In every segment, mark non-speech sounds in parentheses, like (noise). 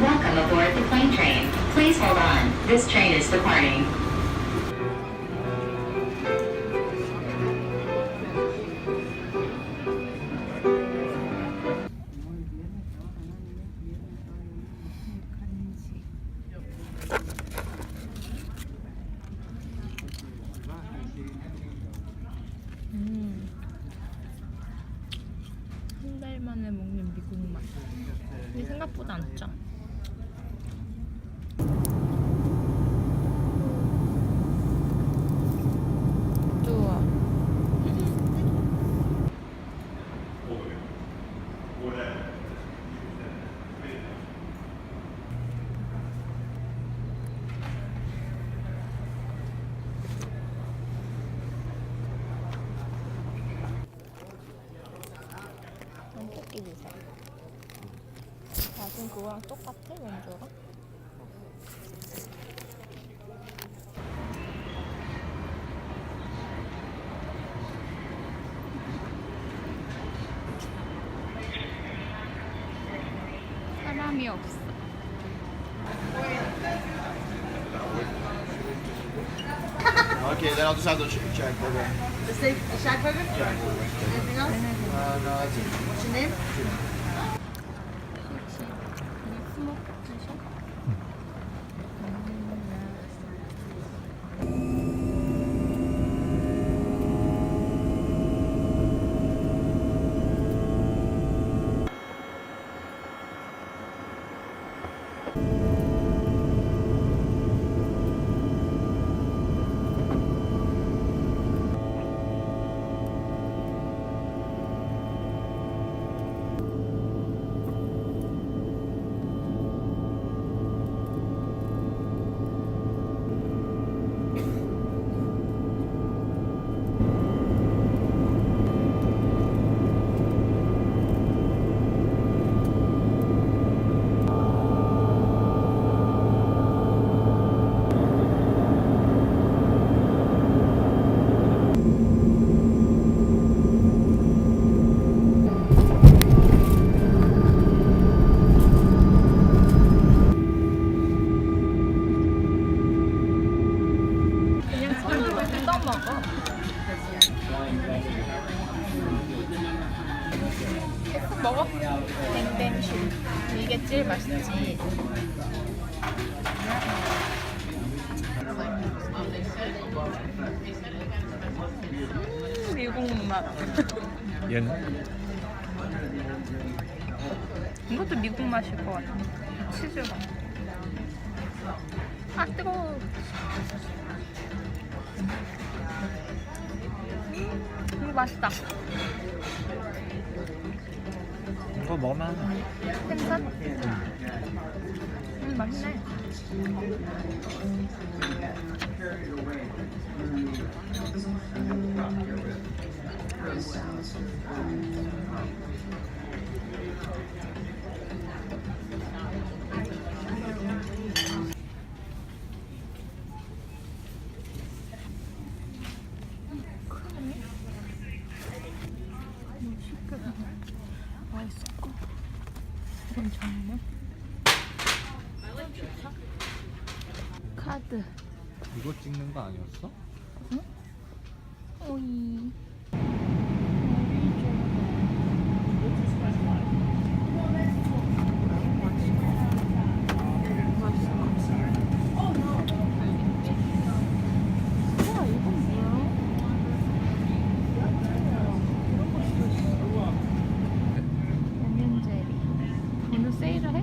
Welcome aboard the plane train. Please hold on. This train is departing. 근데 생각보 그거랑 똑같아, 원조랑? 사람이 없어. Okay, then I'll just have the ch- check burger. The steak, the shack burger? Anything else? Uh, no, that's it. What's your name? 혹 제일 맛있지. 음, 미국 맛. 얘는? 이것도 미국 맛일 것 같아. 치즈가. 아 뜨거워. 음, 이거 맛있다. 이거 먹으면. 생선? 음, 맛있네. 맛있을 정말? 카드 이거 찍는 거 아니었어? 오이 우와, 이건 뭐야? onion 젤리. 오늘 세일을 해?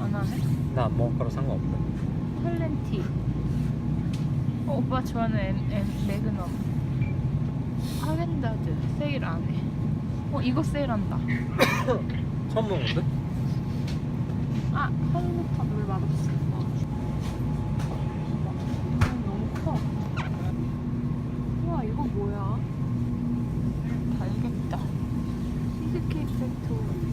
안 나안 먹을 거라 상관없어. 퀄렌티. 어, 오빠 좋아하는 엠, 엠, 매그넘. 하겐다즈 세일 안 해. 어, 이거 세일한다. (coughs) 처음 먹는데? 아, 하루부터 물 맛없어. 음, 너무 커. 우와, 이거 뭐야? 달겠다. 치즈케이크 세트.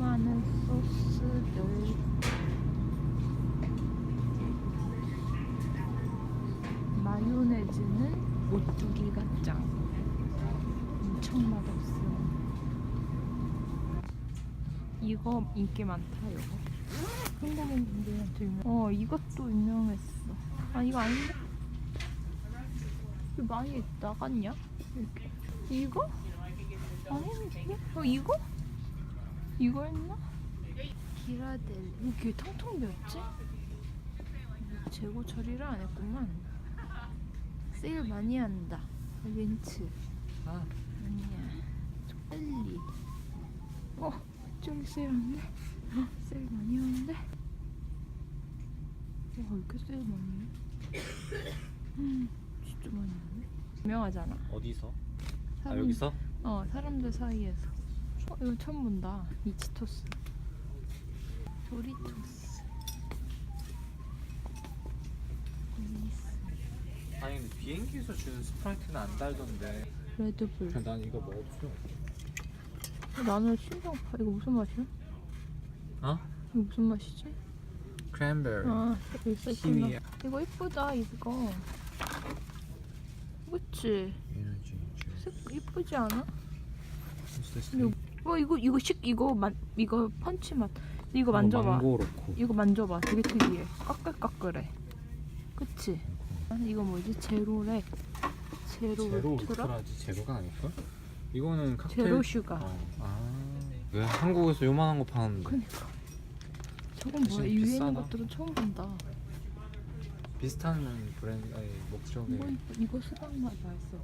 수많은 소스들. 마요네즈는 오뚜기가 짱. 엄청 맛없어. 이거 인기 많다 이거. 한국인들한테 유명. 어 이것도 유명했어. 아 이거 아닌데? 이거 많이 나갔냐? 이렇게. 이거? 아닌데? 어 이거? 이거 했나? 기라델. 이게 텅텅 비었지? 재고 처리를 안 했구만. 세일 많이 한다. 렌츠. 아 아니야. 젤리. 어, 저기 세일한데? 어, 세일 많이 하는데? 와, 왜 이렇게 세일 많이 해? 음, 진짜 많이 하네. 유명하잖아. 어디서? 아 사람- 여기서? 어, 사람들 사이에서. 어, 이거 처음 본다. 이치토스. 도리토스. 리스. 아니 근데 비행기에서 주는 스프라이트는 안 달던데. 레드불. 난 이거 소용. 나는 신경파. 이거 무슨 맛이야? 어? 이거 무슨 맛이지? 크랜베리. 아, 여기 있구나. 키위. 이거 이쁘다, 이거. 그치? 에너지 색 이쁘지 않아? 이거, 어, 이거, 이거 식, 이거, 만, 이거 펀치 맛. 이거 만져봐. 어, 망고 로코. 이거 만져봐. 되게 특이해. 까끌까끌해. 그치? 아, 이거 뭐지? 제로래. 제로, 제로 울트라? 울트라지 제로가 아닐걸? 이거는 칵테일. 제로 슈가. 어. 아. 왜 한국에서 요만한 거 파는데? 그니까. 저건 뭐야? 대신 이 위에 있는 비싸다. 것들은 처음 본다. 비슷한 브랜드 아니 목적에 이거, 이거, 이거 수박 맛 맛있어.